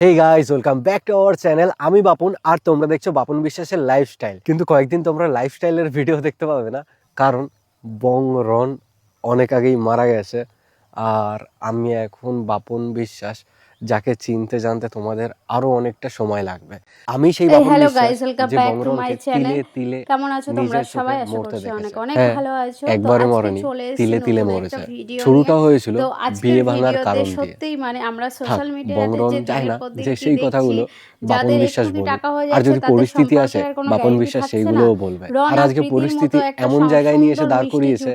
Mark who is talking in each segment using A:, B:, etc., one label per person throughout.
A: Hey guys welcome back to our channel আমি বাপন আর তোমরা দেখছ বাপন বিশ্বাসের লাইফস্টাইল কিন্তু কয়েকদিন তোমরা লাইফস্টাইলের ভিডিও দেখতে পাবে না, কারণ বং রন অনেক আগেই মারা গেছে। আর আমি এখন বাপন বিশ্বাস। যাকে চিনতে জানতে তোমাদের আরও অনেকটা সময় লাগবে। আমি সেই বিশ্বাস যে. তিলে তিলে
B: কেমন আছো তোমরা? সবাই আশা করছি অনেক অনেক
A: হ্যাঁ,
B: ভালো আছো।
A: একবারে মরেনি। তিলে তিলে মরেছে। শুরুটা হয়েছিল বিয়ে ভাঙার কারণ দিয়ে।
B: সত্যিই মানে আমরা সোশ্যাল মিডিয়াতে যে
A: চায় না
B: পর
A: যে সেই কথাগুলো বাপন বিশ্বাস বলবে। আর যদি পরিস্থিতি আসে বাপন বিশ্বাস সেইগুলোও বলবে। আর আজকে পরিস্থিতি এমন জায়গায় নিয়ে এসে দাঁড় করিয়েছে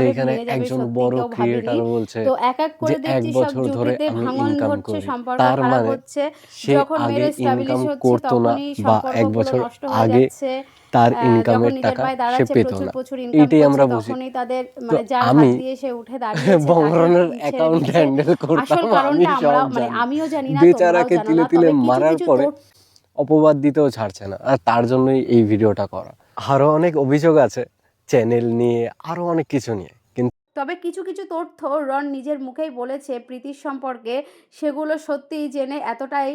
A: যেখানে একজন বড়। ক্রিয়েটার বলছে যে এক বছর ধরে আমি ইনকাম করি
B: সম্পর্ক খারাপ
A: মানে
B: হচ্ছে যখন হচ্ছে তখনই সম্পর্কগুলো নষ্ট হয়ে যাচ্ছে।
A: তার ইনকামের টাকা সে পেত না। এইটাই আমরা বুঝি।
B: তাদের মানে যার হাত
A: আমি
B: দিয়ে সে উঠে দাঁড়িয়েছে,
A: বংরনের অ্যাকাউন্ট হ্যান্ডেল করতাম আমি সব
B: মানে
A: জানি।
B: আমিও জানি না
A: বেচারাকে তিলে তিলে মারার পরে অপবাদ দিতেও ছাড়ছে না। আর তার জন্যই এই ভিডিওটা করা। আরও অনেক অভিযোগ আছে চ্যানেল নিয়ে আরও অনেক কিছু নিয়ে।
B: তবে কিছু কিছু তথ্য রন নিজের মুখেই বলেছে প্রীতির সম্পর্কে। সেগুলো সত্যিই জেনে এতটাই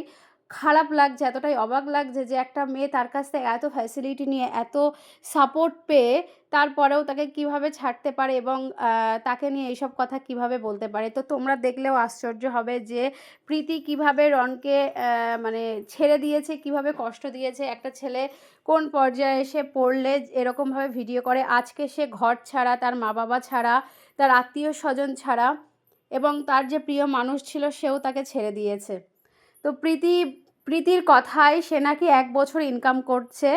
B: খারাপ লাগছে, এতটাই অবাক লাগছে যে একটা মেয়ে তার কাছ থেকে এত ফ্যাসিলিটি নিয়ে, এত সাপোর্ট পেয়ে তারপরেও তাকে কীভাবে ছাড়তে পারে এবং তাকে নিয়ে এইসব কথা কীভাবে বলতে পারে। তো তোমরা দেখলেও আশ্চর্য হবে যে প্রীতি কীভাবে রনকে মানে ছেড়ে দিয়েছে, কীভাবে কষ্ট দিয়েছে। একটা ছেলে কোন পর্যায়ে এসে পড়লে এরকমভাবে ভিডিও করে? আজকে সে ঘর ছাড়া, তার মা বাবা ছাড়া তার আত্মীয় স্বজন ছাড়া এবং তার যে প্রিয় মানুষ ছিল সেও তাকে ছেড়ে দিয়েছে। তো প্রীতি, প্রীতির কথায় সে নাকি এক বছর ইনকাম করছে।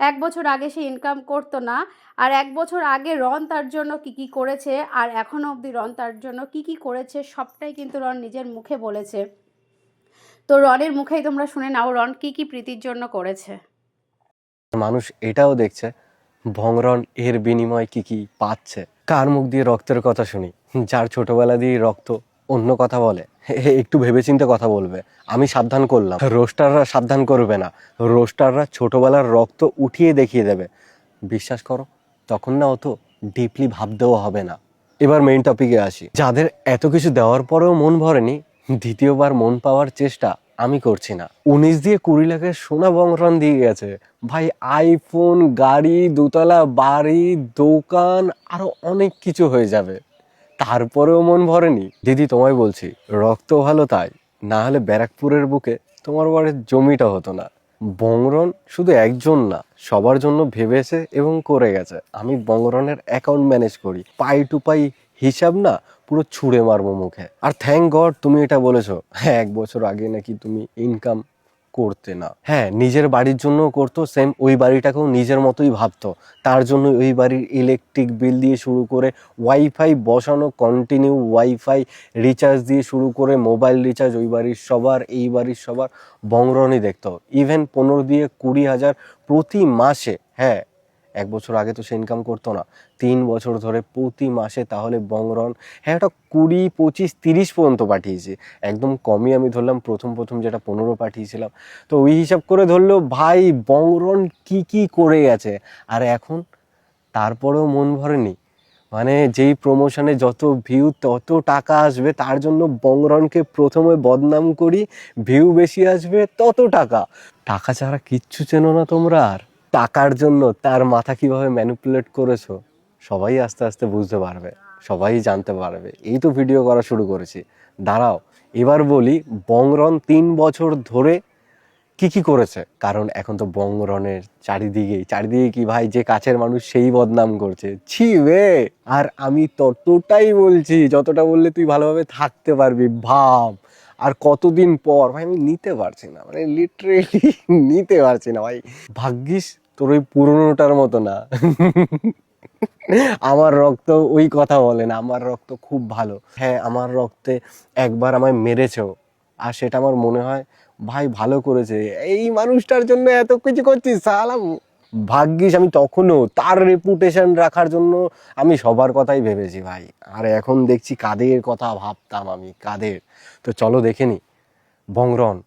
B: এক বছর আগে সে ইনকাম করতো না। আর এক বছর আগে রন তার জন্য কি কি করেছে? আর এখনও অবধি রন তার জন্য কি কি করেছে? সবটাই কিন্তু রন নিজের মুখে বলেছে। তো রনের মুখেই তোমরা শুনে নাও রন কি কি প্রীতির জন্য করেছে।
A: মানুষ এটাও দেখছে, ভংরন এর বিনিময়ে কি কি পাচ্ছে। কার মুখ দিয়ে রক্তের কথা শুনি? যার ছোটবেলা দিয়ে রক্ত অন্য কথা বলে। একটু ভেবেচিন্তে কথা বলবে। আমি সাবধান করলাম। রোস্টাররা সাবধান করবে না। রোস্টাররা ছোটবেলার রক্ত উঠিয়ে দেখিয়ে দেবে। বিশ্বাস করো, তখন না অত ডিপলি ভাবতেও হবে না। এবার মেইন টপিকে আসি। যাদের এত কিছু দেওয়ার পরেও মন ভরেনি, দ্বিতীয়বার মন পাওয়ার চেষ্টা আমি করছি না। উনিশ দিয়ে কুড়ি লাখের সোনা বংরন দিয়ে গেছে। ভাই আইফোন গাড়ি, দুতলা, বাড়ি, দোকান, আরও অনেক কিছু হয়ে যাবে। তারপরেও মন ভরেনি। দিদি, তোমায় বলছি, রক্ত ভালো তাই। না হলে ব্যারাকপুরের বুকে তোমার বাড়ির জমিটা হতো না। বংরন শুধু একজন না, সবার জন্য ভেবেছে এবং করে গেছে। আমি বংরনের অ্যাকাউন্ট ম্যানেজ করি, পাই টু পাই হিসাব না পুরো ছুঁড়ে মারবো মুখে। আর থ্যাংক গড তুমি এটা বলেছ হ্যাঁ এক বছর আগে নাকি তুমি ইনকাম করতে না। হ্যাঁ নিজের বাড়ির জন্য করতো সেম ওই বাড়িটাকেও নিজের মতোই ভাবতো। তার জন্য ওই বাড়ির ইলেকট্রিক বিল দিয়ে শুরু করে ওয়াইফাই বসানো কন্টিনিউ ওয়াইফাই রিচার্জ দিয়ে শুরু করে মোবাইল রিচার্জ ওই বাড়ির সবার, এই বাড়ির সবার বংরনই দেখতো। ইভেন পনেরো দিয়ে কুড়ি হাজার প্রতি মাসে হ্যাঁ এক বছর আগে তো সে ইনকাম করতো না। তিন বছর ধরে প্রতি মাসে তাহলে বংরন হ্যাঁ ওটা কুড়ি, পঁচিশ, তিরিশ পর্যন্ত পাঠিয়েছে। একদম কমই আমি ধরলাম, প্রথম প্রথম যেটা পনেরো পাঠিয়েছিলাম। তো ওই হিসাব করে ধরলো, ভাই বংরন কি কি করে গেছে? আর এখন তারপরেও মন ভরেনি। মানে যেই প্রমোশনে যত ভিউ তত টাকা আসবে, তার জন্য বংরনকে প্রথমে বদনাম করি ভিউ বেশি আসবে, তত টাকা। টাকা ছাড়া কিচ্ছু চেনো না তোমরা আর। টাকার জন্য তার মাথা কীভাবে ম্যানিপুলেট করেছ, সবাই আস্তে আস্তে বুঝতে পারবে, সবাই জানতে পারবে। এই তো ভিডিও করা শুরু করেছি। দাঁড়াও, এবার বলি বংরন তিন বছর ধরে কি কি করেছে? কারণ এখন তো বংরনের চারিদিকে চারিদিকে কি ভাই যে কাছের মানুষ সেই বদনাম করছে। ছি বে আর আমি ততটাই বলছি, যতটা বললে তুই ভালোভাবে থাকতে পারবি, ভাব। আর কতদিন পর? ভাই, আমি নিতে পারছি না। মানে লিটারেলি নিতে পারছি না, ভাই। ভাগ্যিস তোর ওই পুরনোটার মতো না। আমার রক্ত ওই কথা বলে না, আমার রক্ত খুব ভালো। হ্যাঁ আমার রক্তে একবার আমায় মেরেছেও আর সেটা আমার মনে হয়, ভাই, ভালো করেছে। এই মানুষটার জন্য এত কিছু করছিস, সালাম। ভাগ্যিস আমি তখনও তার রেপুটেশন রাখার জন্য আমি সবার কথাই ভেবেছি ভাই। আর এখন দেখছি কাদের কথা ভাবতাম আমি, কাদের? তো চলো দেখে নি। বংরন,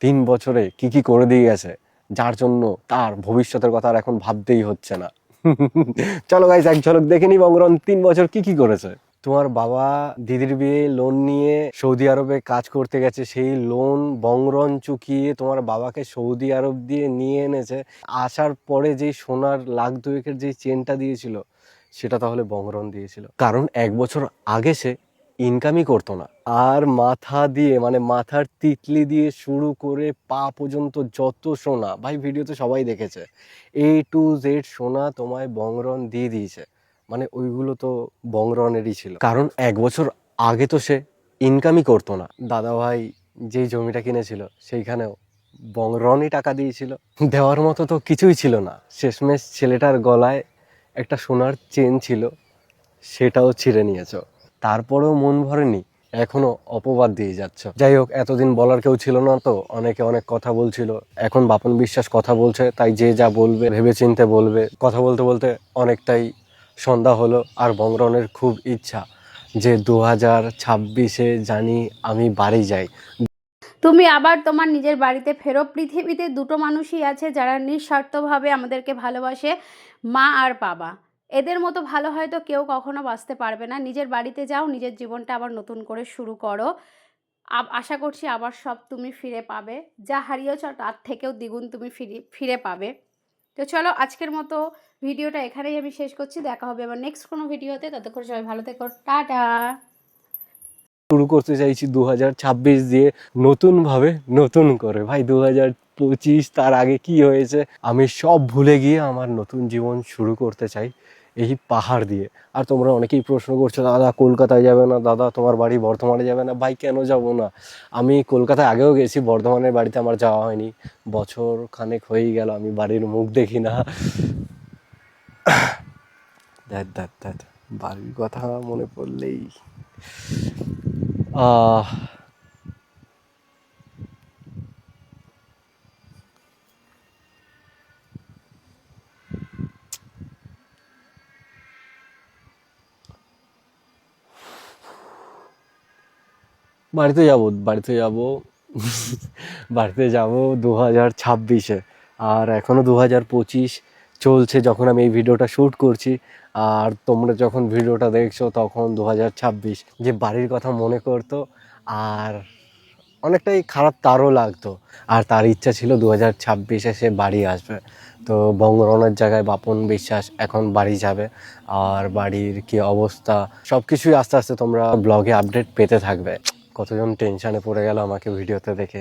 A: তিন বছরে কি কি করে দিয়ে গেছে, যার জন্য তার ভবিষ্যতের কথা আর এখন ভাবতেই হচ্ছে না। চলো গাইজ এক ঝলক দেখে নি বংরন, তিন বছর কি কি করেছে? তোমার বাবা দিদির বিয়ে লোন নিয়ে সৌদি আরবে কাজ করতে গেছে, সেই লোন বংরন চুকিয়ে তোমার বাবাকে সৌদি আরব দিয়ে নিয়ে এনেছে। আসার পরে যেই সোনার লাখ দুয়েকের যেই চেনটা দিয়েছিল, সেটা তাহলে বংরন দিয়েছিল। কারণ এক বছর আগে সে ইনকামই করতো না। আর মাথা দিয়ে মানে মাথার তিতলি দিয়ে শুরু করে পা পর্যন্ত যত সোনা, ভাই ভিডিওতে সবাই দেখেছে এ টু জেড সোনা তোমায় বংরন দিয়ে দিয়েছে। মানে ওইগুলো তো বংরনেরই ছিল। কারণ এক বছর আগে তো সে ইনকামই করতো না। দাদা ভাই যেই জমিটা কিনেছিল সেইখানেও বংরনই টাকা দিয়েছিল। দেওয়ার মতো তো কিছুই ছিল না। শেষমেশ ছেলেটার গলায় একটা সোনার চেন ছিল সেটাও ছিঁড়ে নিয়েছ। তারপরেও মন ভরেনি এখনও অপবাদ দিয়ে যাচ্ছ। যাই হোক এতদিন বলার কেউ ছিল না তো অনেকে অনেক কথা বলছিল। এখন বাপন বিশ্বাস কথা বলছে তাই যে যা বলবে ভেবেচিন্তে বলবে। কথা বলতে বলতে অনেকটাই সন্ধ্যা হলো আর বংরনের খুব ইচ্ছা যে দু হাজার ছাব্বিশে জানি আমি বাড়ি যাই।
B: তুমি আবার তোমার নিজের বাড়িতে ফেরো। পৃথিবীতে দুটো মানুষই আছে যারা নিঃস্বার্থভাবে আমাদেরকে ভালোবাসে, মা আর বাবা। এদের মতো ভালো হয়তো কেউ কখনো বাঁচতে পারবে না। নিজের বাড়িতে যাও, নিজের জীবনটা আবার নতুন করে শুরু করো। আশা করছি আবার সব তুমি ফিরে পাবে। যা হারিয়েছ তার থেকেও দ্বিগুণ তুমি ফিরে ফিরে পাবে। তো চলো আজকের মতো ভিডিওটা এখানেই আমি শেষ করছি। দেখা হবে আবার নেক্সট কোনো ভিডিওতে। ততক্ষণ সবাই ভালো থেকো। টাটা।
A: শুরু করতে চাইছি দু হাজার ছাব্বিশ দিয়ে নতুনভাবে নতুন করে। ভাই দু পঁচিশ তার আগে কি হয়েছে? আমি সব ভুলে গিয়ে আমার নতুন জীবন শুরু করতে চাই। এই পাহাড় দিয়ে। আর তোমরা অনেকেই প্রশ্ন করছ, দাদা, কলকাতায় যাবে না? দাদা, তোমার বাড়ি বর্ধমানে যাবে না? ভাই, কেন যাব না? আমি কলকাতায় আগেও গেছি, বর্ধমানের বাড়িতে আমার যাওয়া হয়নি। বছর খানেক হয়েই গেল, আমি বাড়ির মুখ দেখি না। বাড়ির কথা মনে পড়লেই। বাড়িতে যাব বাড়িতে যাব বাড়িতে যাব দু হাজার ছাব্বিশে। আর এখনও দু হাজার পঁচিশ চলছে যখন আমি এই ভিডিওটা শ্যুট করছি। আর তোমরা যখন ভিডিওটা দেখছ তখন দু হাজার ছাব্বিশ যে বাড়ির কথা মনে করতো, আর অনেকটাই খারাপ তারও লাগতো। আর তার ইচ্ছা ছিল দু হাজার ছাব্বিশে সে বাড়ি আসবে। তো বঙ্গরণের জায়গায় বাপন বিশ্বাস এখন বাড়ি যাবে। আর বাড়ির কি অবস্থা সব কিছুই আস্তে আস্তে তোমরা ব্লগে আপডেট পেতে থাকবে। কতজন টেনশনে পড়ে গেল আমাকে ভিডিওতে দেখে।